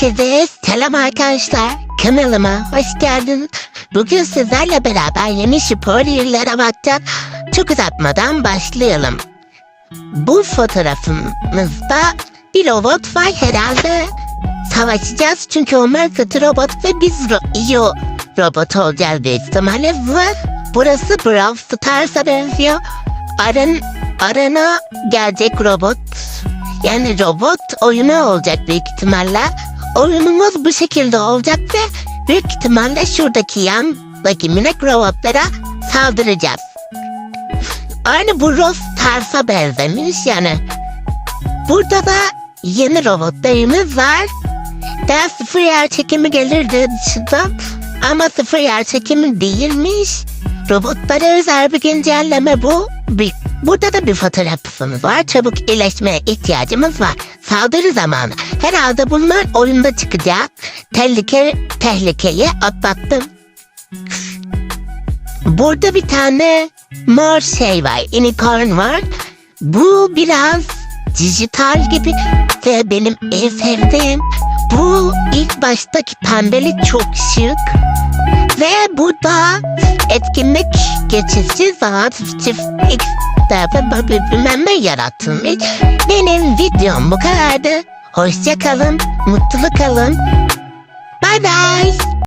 Herkese selam arkadaşlar. Kanalıma hoş geldiniz. Bugün sizlerle beraber yeni spor yerlere bakacağız. Çok uzatmadan başlayalım. Bu fotoğrafımızda bir robot var herhalde. Savaşacağız çünkü onlar kötü robot ve biz ro- iyi robot olacağız büyük ihtimalle. Ve burası Brawl Stars'a benziyor. Aran, arana gelecek robot. Yani robot oyunu olacak büyük ihtimalle. Oyunumuz bu şekilde olacak ve büyük ihtimalle şuradaki yandaki minik robotlara saldıracağız. Aynı bu Rose Stars'a benzemiş yani. Burada da yeni robotlarımız var. Daha sıfır yer çekimi gelirdi dışından ama sıfır yer çekimi değilmiş. Robotlara özel bir güncelleme bu. Burada da bir fotoğrafımız var. Çabuk iyileşmeye ihtiyacımız var. Saldırı zamanı. Herhalde bunlar oyunda çıkacak. Tehlike, tehlikeyi atlattım. Burada bir tane mor şey var. Unicorn var. Bu biraz dijital gibi ve benim en sevdiğim bu ilk baştaki pembeli çok şık ve bu da etkinlik geçici saat çift ne yaratılmış. Benim videom bu kadardı. Hoşça kalın, mutlu kalın. Bye bye.